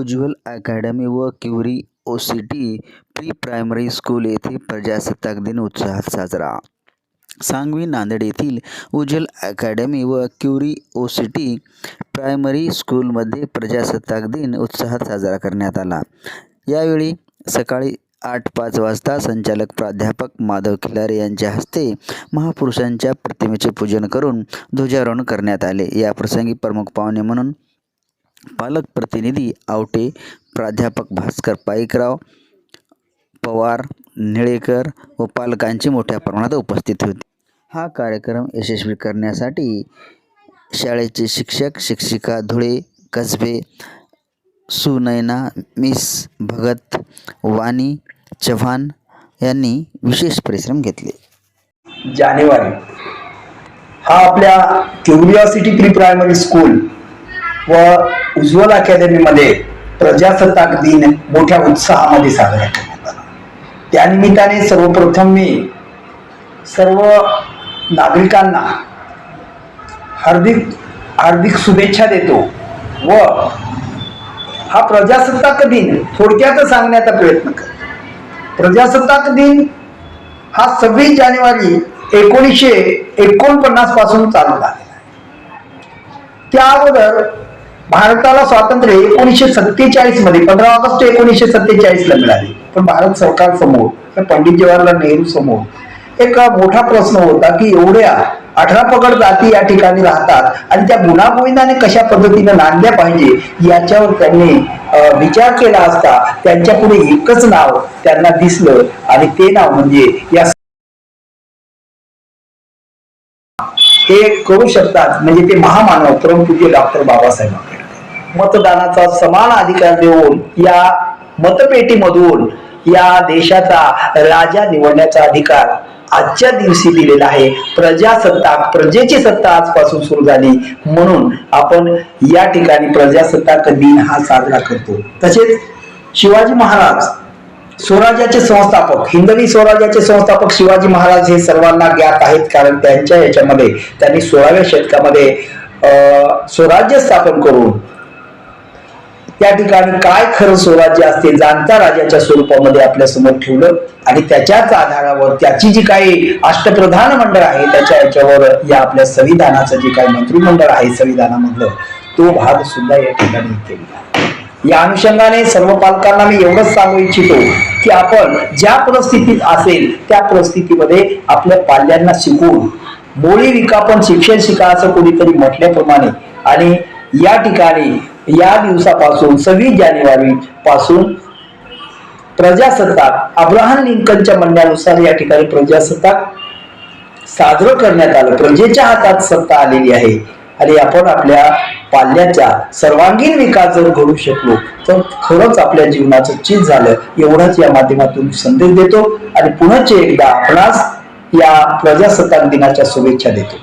उज्ज्वल academy व क्युरी curiosity pre primary school येथे प्रजासत्ताक दिन उत्साहात साजरा. सांगवी नांदेड येथील उज्ज्वल अकॅडमी व क्युरी क्युरिओसिटी प्रायमरी स्कूलमध्ये प्रजासत्ताक दिन उत्साहात साजरा करण्यात आला. यावेळी सकाळी आठ पाच वाजता संचालक प्राध्यापक माधव खिलारे यांच्या हस्ते महापुरुषांच्या प्रतिमेचे पूजन करून ध्वजारोहण करण्यात आले. या प्रसंगी प्रमुख पाहुणे म्हणून पालक प्रतिनिधी आवटे प्राध्यापक भास्कर पाईकराव पवार निळेकर व पालकांची मोठ्या प्रमाणात उपस्थित होती. हा कार्यक्रम यशस्वी करण्यासाठी शाळेचे शिक्षक शिक्षिका धुळे कसबे सुनयना मिस भगत वाणी चव्हाण यांनी विशेष परिश्रम घेतले. जानेवारी हा आपल्या क्युरिओसिटी प्री प्रायमरी स्कूल व उज्ज्वल अकॅदमीमध्ये प्रजासत्ताक दिन मोठ्या उत्साहामध्ये साजरा करण्यात आला. त्यानिमित्ताने सर्वप्रथम मी सर्व नागरिकांना हार्दिक हार्दिक शुभेच्छा देतो व हा प्रजासत्ताक दिन थोडक्यात सांगण्याचा प्रयत्न करतो. प्रजासत्ताक दिन हा सव्वीस जानेवारी एकोणीसशे एकोणपन्नासपासून चालू झालेला आहे. त्या अगोदर भारताला स्वातंत्र्य एकोणीसशे सत्तेचाळीसमध्ये पंधरा ऑगस्ट एकोणीसशे सत्तेचाळीस ला मिळाले. पण भारत सरकार समोर पंडित जवाहरलाल नेहरू समोर एक मोठा प्रश्न होता की एवढ्या अठरा पगड जाती या ठिकाणी राहतात आणि त्या गुणागोविंदाने कशा पद्धतीने नांदल्या पाहिजे याच्यावर त्यांनी विचार केला असता त्यांच्या पुढे एकच नाव त्यांना दिसलं आणि ते नाव म्हणजे या हे करू शकतात म्हणजे ते महामानव परमपूज्य डॉक्टर बाबासाहेब मतदानाचा समान अधिकार देऊन या मतपेटीमधून या देशाचा राजा निवडण्याचा अधिकार आजच्या दिवशी दिलेला आहे. प्रजासत्ताक प्रजेची सत्ता आजपासून सुरू झाली. म्हणून आपण या ठिकाणी प्रजासत्ताक दिन हा साजरा करतो. तसेच शिवाजी महाराज स्वराज्याचे संस्थापक हिंदवी स्वराज्याचे संस्थापक शिवाजी महाराज हे सर्वांना ज्ञात आहेत. कारण त्यांच्या याच्यामध्ये त्यांनी सोळाव्या शतकामध्ये अं, स्वराज्य स्थापन करून त्या ठिकाणी काय खरं स्वराज्य असते जाणता राजाच्या स्वरूपामध्ये आपल्यासमोर ठेवलं आणि त्याच्याच आधारावर त्याची जी काही अष्टप्रधान मंडळ आहे त्याच्या याच्यावर या आपल्या संविधानाचं जे काही मंत्रिमंडळ आहे संविधानामधलं तो भाग सुद्धा या ठिकाणी केलेला या अनुषंगाने सर्व पालकांना मी एवढंच सांगू इच्छितो की आपण ज्या परिस्थितीत असेल त्या परिस्थितीमध्ये आपल्या पाल्यांना शिकवून मोळी विकापन शिक्षण शिका असं कोणीतरी म्हटल्याप्रमाणे आणि या ठिकाणी या दिवसापासून सव्वीस जानेवारी पासून प्रजासत्ताक अब्राहम लिंकनच्या म्हणण्यानुसार या ठिकाणी प्रजासत्ताक साजरं करण्यात आलं. प्रजेच्या हातात सत्ता आलेली आहे. आणि आपण आपल्या पाल्याचा सर्वांगीण विकास जर घडू शकलो तर खरंच आपल्या जीवनाचं चीज झालं. एवढंच या माध्यमातून संदेश देतो. आणि पुनश्च एकदा आपणास या प्रजासत्ताक दिनाच्या शुभेच्छा देतो.